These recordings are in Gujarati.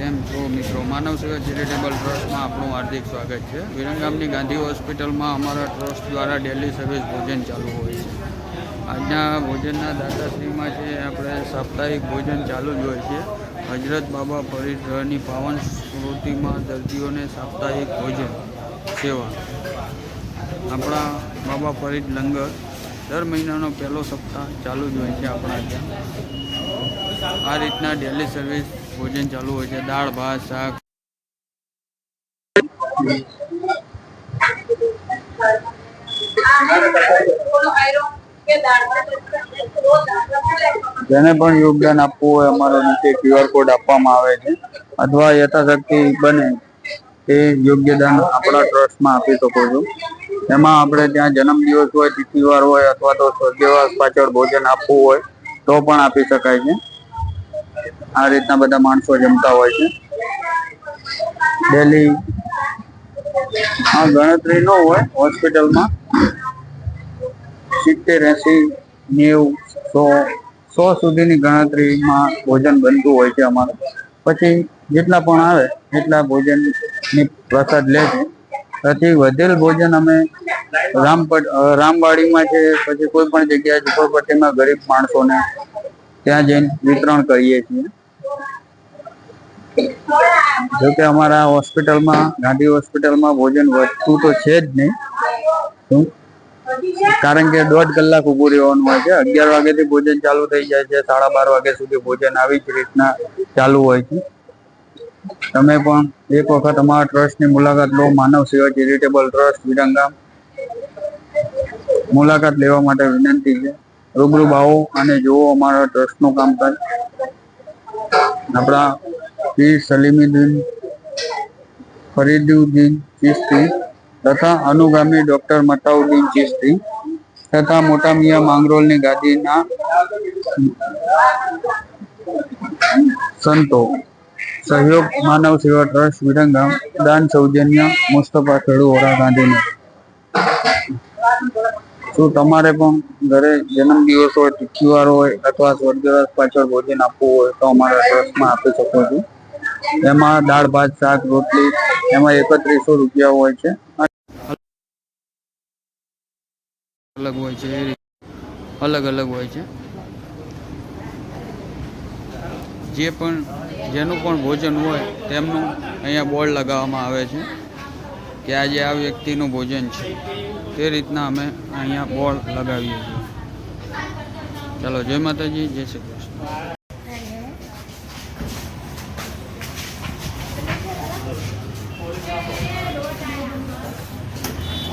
કેમ છો મિત્રો, માનવ સેવા ચેરિટેબલ ટ્રસ્ટમાં આપણું હાર્દિક સ્વાગત છે. વિરંગામની ગાંધી હોસ્પિટલમાં અમારા ટ્રસ્ટ દ્વારા ડેલી સર્વિસ ભોજન ચાલુ હોય છે. આજના ભોજનના દાતાશ્રીમાં છે, આપણે સાપ્તાહિક ભોજન ચાલુ જ હોય છે. હજરત બાબા પરિગ્રહની પાવન સ્મૃતિમાં દર્દીઓને સાપ્તાહિક ભોજન સેવા. આપણા બાબા ફરીદ લંગર દર મહિનાનો પહેલો સપ્તાહ ચાલુ જ હોય છે આપણા ત્યાં. આ રીતના ડેલી સર્વિસ ભોજન ચાલુ હોય છે, દાળ, ભાત, શાક. જેને પણ યોગદાન આપવું હોય, અમારો નીચે ક્યુઆર કોડ આપવામાં આવે છે. અથવા યથાશક્તિ બને તે યોગ્યદાન આપણા ટ્રસ્ટમાં આપી શકો છો. એમાં આપણે ત્યાં જન્મદિવસ હોય, તિથિવાર હોય, અથવા તો સ્વર્ગવાસ પાછળ ભોજન આપવું હોય, તો પણ આપી શકાય છે. આ રીતના બધા માણસો જમતા હોય છે. ડેલી આ ગણતરી ન હોય હોસ્પિટલમાં. સિત્તેર, એસી, નેવું, સો સો સુધીની ગણતરીમાં ભોજન બનતું હોય છે અમારે. પછી જેટલા પણ આવે એટલા ભોજનની પ્રસાદ લે છે. પછી વધેલ ભોજન અમે રામપટ રામવાડીમાં છે, પછી કોઈ પણ જગ્યાએ ઝુંપડપટ્ટીમાં ગરીબ માણસોને ત્યાં જઈને વિતરણ કરીએ છીએ. જોકે અમારા હોસ્પિટલમાં, ગાંધી હોસ્પિટલમાં ભોજન વધતું તો છે જ નહીં. કારણ કે દોઢ કલાક ઊભું રહેવાનું હોય છે. અગિયાર વાગ્યાથી ભોજન ચાલુ થઈ જાય છે. સાડા બાર વાગ્યા સુધી ભોજન આવી જ રીતના ચાલુ હોય છે. તમે પણ એક વખત અમારા ટ્રસ્ટની મુલાકાત લો. માનવ સેવા ચેરિટેબલ ટ્રસ્ટ, વિરંગામ. મુલાકાત લેવા માટે વિનંતી છે. રૂબરૂ આવો અને જુઓ અમારા ટ્રસ્ટનું કામકાજ આપણા પીર સલીમીદ્દીન ફરીદુદ્દીન ચિશ્તી તથા અનુગામી ડોક્ટર મતાઉદ્દીન ચિશ્તી તથા મોટા મિયા માંગરોલની ગાદીના સંતો. સહયોગ માનવ સેવા ટ્રસ્ટ વિરંગામ દાન સૌજન્ય મુસ્તફા ખેડુ ઓરા ગાંધીનગર શું તમારે પણ ઘરે જન્મદિવસ હોય, તિથિવાર હોય અથવા સ્વર્ગવાસ પાછળ ભોજન આપવું હોય તો અમારા ટ્રસ્ટમાં આપી શકો છો. એમાં દાળ, ભાત, શાક, રોટલી, એમાં એકત્રીસો રૂપિયા હોય છે. અલગ હોય છે અલગ અલગ હોય છે. જે પણ, જેનું પણ ભોજન હોય, તેમનું અહીંયા બોર્ડ લગાવવામાં આવે છે કે આજે આ વ્યક્તિનું ભોજન છે. તે રીતના અમે અહીંયા બોર્ડ લગાવીએ છીએ. ચાલો, જય માતાજી, જય શ્રી કૃષ્ણ.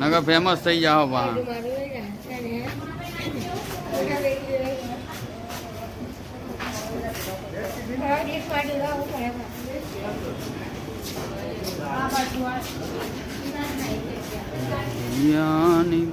નગર ફેમસ થઈ જાઓ પા યાની